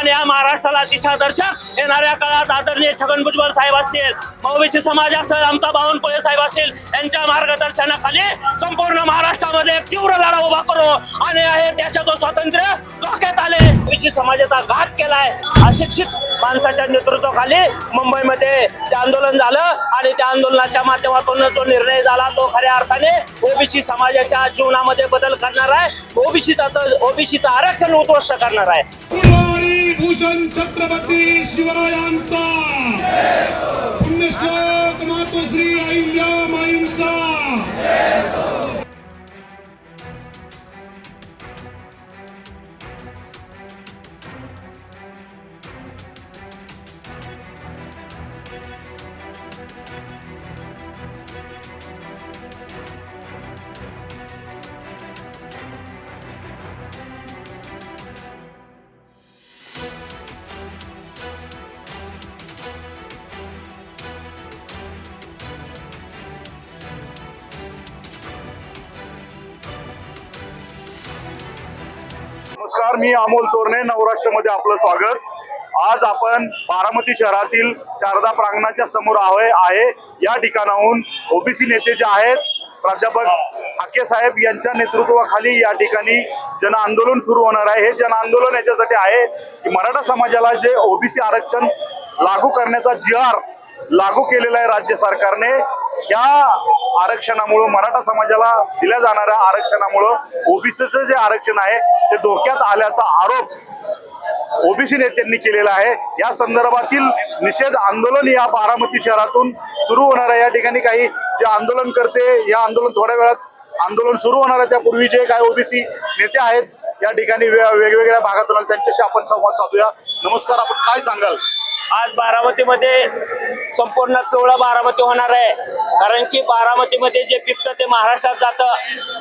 आणि या महाराष्ट्राला दिशादर्शक येणाऱ्या काळात आदरणीय छगन भुजबळ साहेब असतील ओबीसी समाज असेल अमता बावनकुळे साहेब असतील यांच्या मार्गदर्शनाखाली संपूर्ण महाराष्ट्रामध्ये तीव्र लढा उभा करू. आणि त्याच्या देशाचं स्वातंत्र्य धोक्यात आले. ओबीसी समाजाचा घात केलाय. अशिक्षित माणसाच्या नेतृत्वाखाली मुंबईमध्ये ते आंदोलन झालं आणि त्या आंदोलनाच्या माध्यमातून जो निर्णय झाला तो खऱ्या अर्थाने ओबीसी समाजाच्या जीवनामध्ये बदल करणार आहे. ओबीसीचा ओबीसीचं आरक्षण उद्ध्वस्त करणार आहे. भूषण छत्रपती शिवरायांचा. पुण्यश्लोक मातोश्री अहिल्या माईंचा नमस्कार मी अमोल तोरणे नवराष्ट्रमध्ये आपलं स्वागत. आज आपण बारामती शहरातील शारदा प्रांगणाच्या समोर आहे आहे. या ठिकाणाहून ओबीसी नेते जे आहेत प्राध्यापक हाके साहेब यांच्या नेतृत्वाखाली या ठिकाणी जन आंदोलन सुरू होणार आहे. हे जन आंदोलन याच्यासाठी आहे की मराठा समाजाला जे ओबीसी आरक्षण लागू करण्याचा जी आर लागू केलेला आहे राज्य सरकारने या आरक्षणामुळं मराठा समाजाला दिल्या जाणाऱ्या आरक्षणामुळं ओबीसीचं जे आरक्षण आहे ते धोक्यात आल्याचा आरोप ओबीसी नेत्यांनी केलेला आहे. या संदर्भातील निषेध आंदोलन या बारामती शहरातून सुरू होणार आहे. या ठिकाणी काही जे आंदोलन करते या आंदोलन थोड्या वेळात आंदोलन सुरू होणार आहे. त्यापूर्वी जे काही ओबीसी नेते आहेत या ठिकाणी वेगवेगळ्या भागातून त्यांच्याशी आपण संवाद साधूया. नमस्कार आपण काय सांगाल? आज बारामतीमध्ये संपूर्ण पिवळा बारामती होणार आहे. कारण की बारामतीमध्ये जे पिकतं ते महाराष्ट्रात जातं.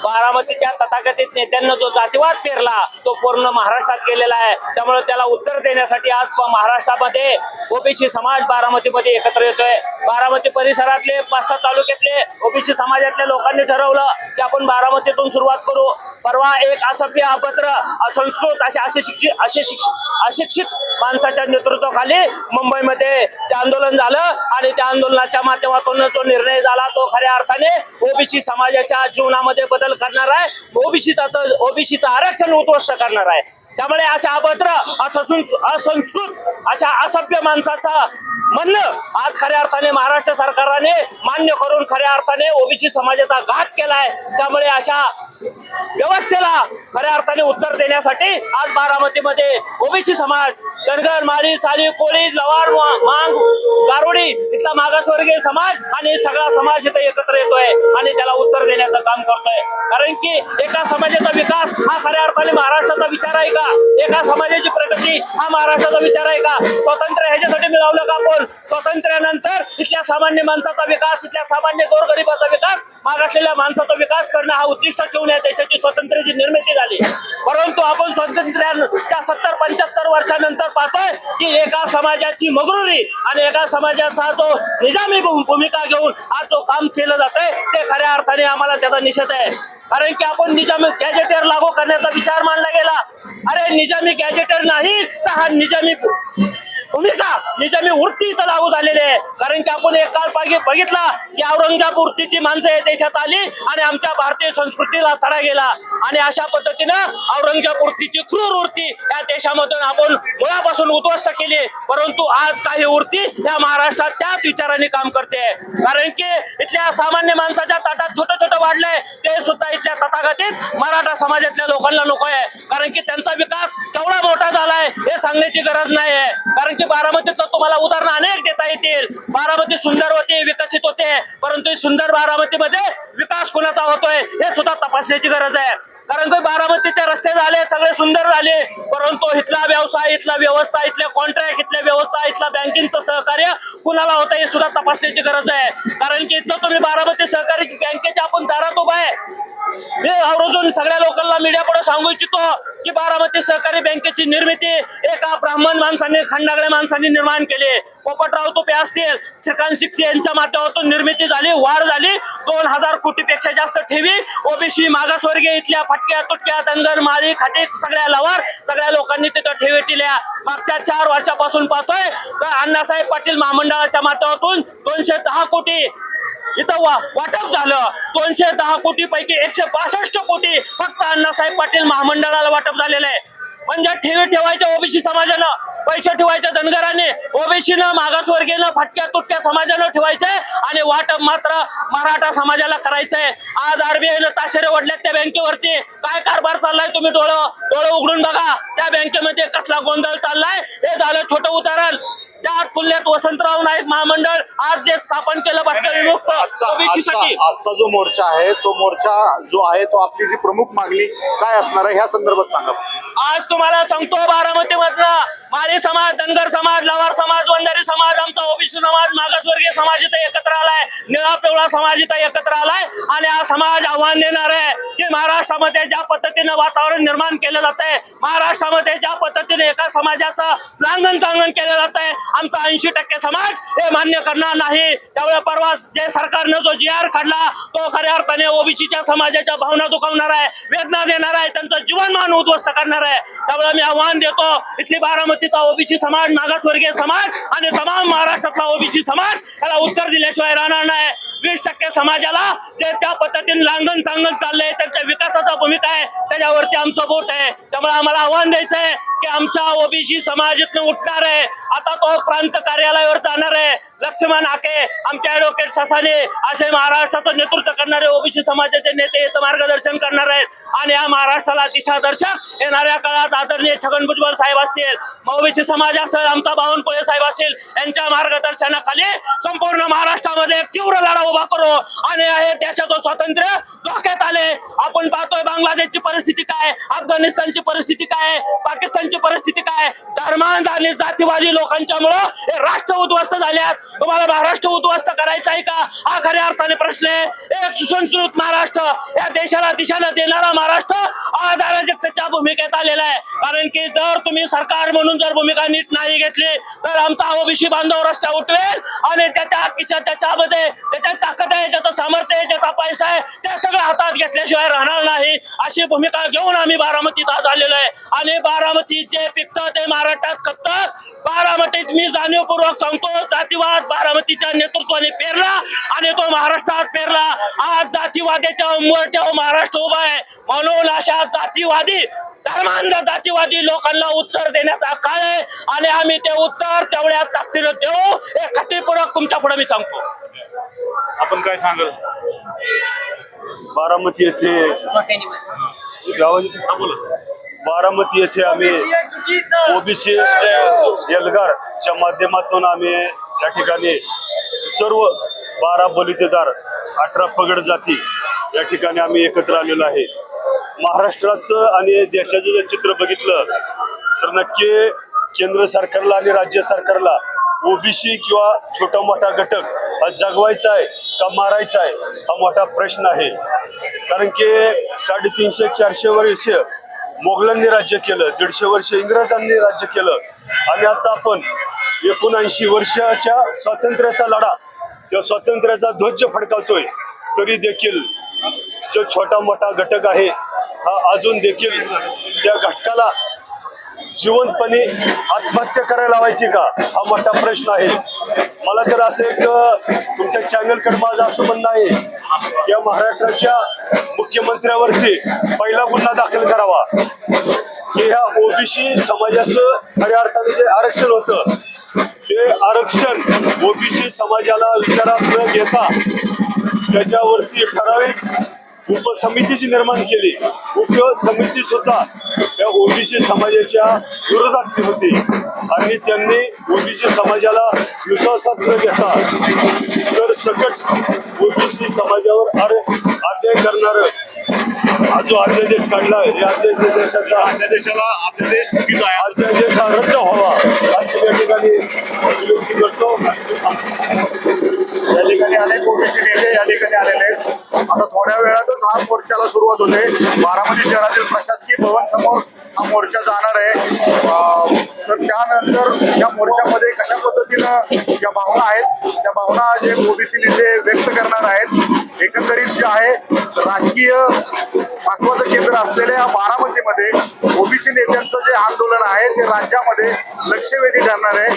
बारामतीच्या तथाकथित नेत्यांना जो जातीवाद पेरला तो पूर्ण महाराष्ट्रात गेलेला आहे. त्यामुळे त्याला उत्तर देण्यासाठी आज महाराष्ट्रामध्ये ओबीसी समाज बारामतीमध्ये एकत्र येतोय. बारामती परिसरातले पाच सात तालुक्यातले ओबीसी समाजातल्या लोकांनी ठरवलं की आपण बारामतीतून सुरुवात करू. परवा एक असभ्य अभद्र असंस्कृत असे असे शिक्षित असे शिक्षित अशिक्षित माणसाच्या नेतृत्वाखाली मुंबईमध्ये ते आंदोलन झालं आणि त्या आंदोलनाच्या माध्यमातून जो निर्णय झाला तो खऱ्या अर्थाने ओबीसी समाजाच्या जीवनामध्ये बदल करणार आहे. ओबीसीचा ओबीसीचं आरक्षण उद्ध्वस्त करणार आहे. त्यामुळे अशा अभद्र असंस्कृत असंस्कृत अशा असभ्य माणसाचा म्हणणं आज खऱ्या अर्थाने महाराष्ट्र सरकारने मान्य करून खऱ्या अर्थाने ओबीसी समाजाचा घात केलाय. त्यामुळे अशा व्यवस्थेला खऱ्या अर्थाने उत्तर देण्यासाठी आज बारामतीमध्ये ओबीसी समाज धनगर माळी साली कोळी लवार मांग गारुडी इथला मागासवर्गीय समाज आणि सगळा समाज इथे एकत्र येतोय आणि त्याला उत्तर देण्याचं काम करतोय. कारण की एका समाजाचा विकास हा खऱ्या अर्थाने महाराष्ट्राचा विचार आहे का? एका समाजाची प्रगती हा महाराष्ट्राचा विचार आहे का? स्वातंत्र्य ह्याच्यासाठी मिळवलं का आपण स्वातंत्र्यानंतर इथल्या सामान्य माणसाचा विकास इथल्या सामान्य गोरगरिबाचा विकास मागासलेल्या माणसाचा विकास करणं हा उद्दिष्ट ठेवून या देशाची स्वातंत्र्याची निर्मिती झाली. परंतु आपण स्वातंत्र्याच्या सत्तर पंच्याहत्तर वर्षानंतर पाहतोय की एका समाजाची मगरुरी आणि एका समाजाचा तो निजामी भूमिका घेऊन आज जो काम केलं जातंय ते खऱ्या अर्थाने आम्हाला त्याचा निषेध आहे. कारण की आपण निजामी गॅजेटर लागू करण्याचा विचार मांडला गेला. अरे निजामी गॅजेटर नाही तर हा निजामी भूमिका निजामी वृत्ती इथं लागू झालेली आहे. कारण की आपण एक काळ पागी- बघितला की औरंगजेब वृत्तीची माणसं देशात आली आणि आमच्या भारतीय संस्कृतीला तडा गेला. आणि अशा पद्धतीनं औरंगजेब वृत्तीची क्रूर वृत्ती या देशामधून आपण मुळापासून उद्ध्वस्त केली. परंतु आज काही वृत्ती या महाराष्ट्रात त्याच विचाराने काम करते. कारण की इथल्या सामान्य माणसाच्या ताटात छोटं छोटं वाढलंय ते सुद्धा इथल्या तथाकथित मराठा समाजातल्या लोकांना नको आहे. कारण की त्यांचा विकास केवढा मोठा झालाय हे सांगण्याची गरज नाही आहे कारण की बारामतीचं तुम्हाला उदाहरण अनेक देता येतील. बारामती सुंदर होते विकसित होते. परंतु सुंदर बारामतीमध्ये विकास कुणाचा होतोय हे सुद्धा तपासण्याची गरज आहे. कारण की बारामतीचे रस्ते झाले सगळे सुंदर झाले. परंतु इथला व्यवसाय इथला व्यवस्था इथले कॉन्ट्रॅक्ट इथल्या व्यवस्था इथला बँकिंगचं सहकार्य कुणाला होतं हे सुद्धा तपासण्याची गरज आहे. कारण की इथं तुम्ही बारामती सहकारी बँकेच्या आपण दारात उभा आहे. मी आवर्जून सगळ्या लोकांना मीडियापुढे सांगू इच्छितो की बारामती सहकारी बँकेची निर्मिती एका ब्राह्मण माणसाने खंडागळे माणसांनी निर्माण केली पोपटराव तुपे असतील श्रीकांत शिक्षे यांच्या माध्यमातून निर्मिती झाली वाढ झाली दोन हजार कोटीपेक्षा जास्त ठेवी ओबीसी मागासवर्गीय इथल्या फटक्या तुटक्या दंगर माळी खाटी सगळ्या लवार सगळ्या लोकांनी तिथं ठेवी दिल्या. मागच्या चार वर्षापासून पाहतोय तर अण्णासाहेब पाटील महामंडळाच्या माध्यमातून दोनशे दहा कोटी इथं वा वाटप झालं. दोनशे दहा कोटी पैकी एकशे बासष्ट कोटी फक्त अण्णासाहेब पाटील महामंडळाला वाटप झालेलं आहे. म्हणजे ठेवी ठेवायच्या ओबीसी समाजानं पैसे ठेवायच्या धनगराने ओबीसीनं मागासवर्गीयनं फटक्या तुटक्या समाजानं ठेवायचंय आणि वाटप मात्र मराठा समाजाला करायचंय. आज आरबीआयनं ताशेरे ओढल्यात त्या बँकेवरती. काय कारभार चाललाय तुम्ही डोळं डोळं उघडून बघा. त्या बँकेमध्ये कसला गोंधळ चाललाय? हे झालं छोटं उदाहरण. त्या तुलनेत वसंतराव नाईक महामंडळ आज जे स्थापन केलं विमुक्त आजचा जो मोर्चा आहे तो मोर्चा जो आहे तो आपली जी प्रमुख मागणी काय असणार आहे ह्या संदर्भात सांगा. आज तुम्हाला सांगतो बारामती मधनं माळी समाज धनगर समाज लवार समाज वंजारी समाज आमचा ओबीसी समाज मागासवर्गीय समाज इथं एकत्र आलाय. निळा पिवळा समाज इथं एकत्र आलाय. आणि हा समाज आव्हान देणार आहे की महाराष्ट्रामध्ये ज्या पद्धतीनं वातावरण निर्माण केलं जात आहे महाराष्ट्रामध्ये ज्या पद्धतीने एका समाजाचं लांगण चांगण केलं जात आहे आमचा ऐंशी टक्के समाज हे मान्य करणार नाही. त्यामुळे परवा जे सरकारनं जो जी आर काढला तो खऱ्या अर्थाने ओबीसीच्या समाजाच्या भावना दुखावणार आहे वेदना देणार आहे त्यांचं जीवनमान उद्ध्वस्त करणार आहे. त्यामुळे मी आव्हान देतो इथली बारामती बारामतीचा ओबीसी समाज मागासवर्गीय समाज आणि तमाम महाराष्ट्रातला ओबीसी समाज याला उत्तर दिल्याशिवाय राहणार नाही. वीस टक्के समाजाला जे त्या पद्धतीने लांगण चांगण चाललंय त्यांच्या विकासाचा भूमिका आहे त्याच्यावरती आमचं बोट आहे. त्यामुळे आम्हाला आव्हान द्यायचं आहे की आमच्या ओबीसी समाज इथनं उठणार आहे. आता तो प्रांत कार्यालयावर जाणार आहे. लक्ष्मण आके आमचे ऍडव्होकेट ससाने असे महाराष्ट्राचं नेतृत्व करणारे ओबीसी समाजाचे नेते इथं मार्गदर्शन करणार आहेत. आणि या महाराष्ट्राला दिशादर्शक येणाऱ्या काळात आदरणीय छगन भुजबळ साहेब असतील मौबीसी समाज असेल आमचा बावनकुळे साहेब असतील यांच्या मार्गदर्शनाखाली संपूर्ण महाराष्ट्रामध्ये तीव्र लढा उभा करू. आणि हे देशाचं स्वातंत्र्य धोक्यात आले. आपण पाहतोय बांगलादेशची परिस्थिती काय अफगाणिस्तानची परिस्थिती काय पाकिस्तानची परिस्थिती काय. धर्मांध आणि जातीवादी लोकांच्यामुळं हे राष्ट्र उद्ध्वस्त झाल्यात. तुम्हाला महाराष्ट्र उद्ध्वस्त करायचं आहे का? हा खऱ्या अर्थाने प्रश्न आहे. एक सुसंस्कृत महाराष्ट्र या देशाला दिशानं देणारा महाराष्ट्र महाराष्ट्र अराजकतेच्या भूमिकेत आलेला आहे. कारण की जर तुम्ही सरकार म्हणून जर भूमिका नीट नाही घेतली तर आमचा ओबीसी बांधव रस्त्या उठवेल आणि त्याच्या किशा त्याच्यामध्ये त्याच्या ताकद आहे त्याचं सामर्थ्य आहे त्याचा पैसा आहे त्या सगळं हातात घेतल्याशिवाय राहणार नाही. अशी भूमिका घेऊन आम्ही बारामतीत आज आलेलो आहे. आणि बारामतीत जे पिकतं ते महाराष्ट्रात खपतं. बारामतीत मी जाणीवपूर्वक सांगतो जातीवाद बारामतीच्या नेतृत्वाने पेरला आणि तो महाराष्ट्रात पेरला. आज जातीवाद्याच्या उंबरठ्यावर महाराष्ट्र उभा आहे. म्हणून अशा जातीवादी धर्मांध जातीवादी लोकांना उत्तर देण्याचा काळ आहे. आणि आम्ही ते उत्तर तेवढ्या ताकदीनं देऊ. हे खात्रीपूर्वक तुमच्यापुढे मी सांगतो. आपण काय सांगाल? बारामती येथे बारामती येथे आम्ही ओबीसी एल्गारच्या माध्यमातून आम्ही या ठिकाणी सर्व बारा बलितेदार अठरा पगड जाती या ठिकाणी आम्ही एकत्र आलेलो आहे. महाराष्ट्रात आणि देशाचं जर चित्र बघितलं तर नक्की केंद्र सरकारला आणि राज्य सरकारला ओबीसी किंवा छोटा मोठा घटक हा जगवायचा आहे का मारायचा आहे हा मोठा प्रश्न आहे. कारण की साडेतीनशे चारशे वर्ष मोगलांनी राज्य केलं दीडशे वर्ष इंग्रजांनी राज्य केलं आणि आता आपण एकोणऐंशी वर्षाच्या स्वातंत्र्याचा लढा किंवा स्वातंत्र्याचा ध्वज फडकावतोय तरी देखील जो छोटा मोठा घटक आहे हा अजून देखील त्या घटकाला जिवंतपणे आत्महत्या करायला लावायची का? हा मोठा प्रश्न आहे. मला तर असं एक तुमच्या चॅनलकडे माझं असं म्हणणं आहे. या महाराष्ट्राच्या मुख्यमंत्र्यावरती पहिला गुन्हा दाखल करावा. की ह्या ओबीसी समाजाचं खऱ्या अर्थाने जे आरक्षण होतं ते आरक्षण ओबीसी समाजाला विचारात न घेता त्याच्यावरती ठराविक उपसमितीची निर्माण केली. उपसमिती सुद्धा या ओबीसी समाजाच्या विरोधात होती. आणि त्यांनी ओबीसी समाजाला विश्वासात न घेता तर सकट ओबीसी समाजावर आर अन्याय करणार हा जो अध्यादेश काढला हे अध्यादेश देशाचा देशाला आपला देश चुकीचा आहे. अध्यादेश हा रद्द व्हावा अशी या ठिकाणी विनंती करतो. या ठिकाणी अनेक ओबीसी नेते या ठिकाणी आलेले आहेत. आता थोड्या वेळातच हा मोर्चाला सुरुवात होते. बारामती शहरातील प्रशासकीय भवन समोर हा मोर्चा जाणार आहे. तर त्यानंतर या मोर्चामध्ये कशा पद्धतीनं ज्या भावना आहेत त्या भावना जे ओबीसी नेते व्यक्त करणार आहेत एकंदरीत जे आहे राजकीय महत्वाचं केंद्र असलेल्या बारामती बारामतीमध्ये ओबीसी नेत्यांचं जे आंदोलन आहे ते राज्यामध्ये लक्षवेधी ठरणार आहे.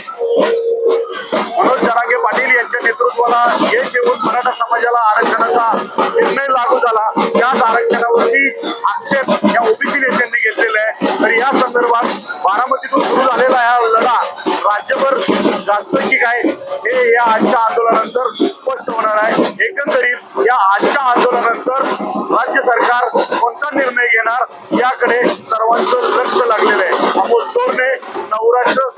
मनोज जरांगे पाटील यांच्या नेतृत्वाला यश येऊन मराठा समाजाला आरक्षणाचा निर्णय लागू झाला. त्याच आरक्षणावरती आक्षेप या ओबीसी नेत्यांनी घेतलेला आहे. तर या संदर्भात बारामतीतून सुरू झालेला हा लढा राज्यभर जास्त की काय? हे या आजच्या आंदोलनानंतर स्पष्ट होणार आहे. एकंदरीत या आजच्या आंदोलनानंतर राज्य सरकार कोणता निर्णय घेणार? याकडे सर्वांचं लक्ष लागलेलं आहे. अमोल तोरणे नवराष्ट्र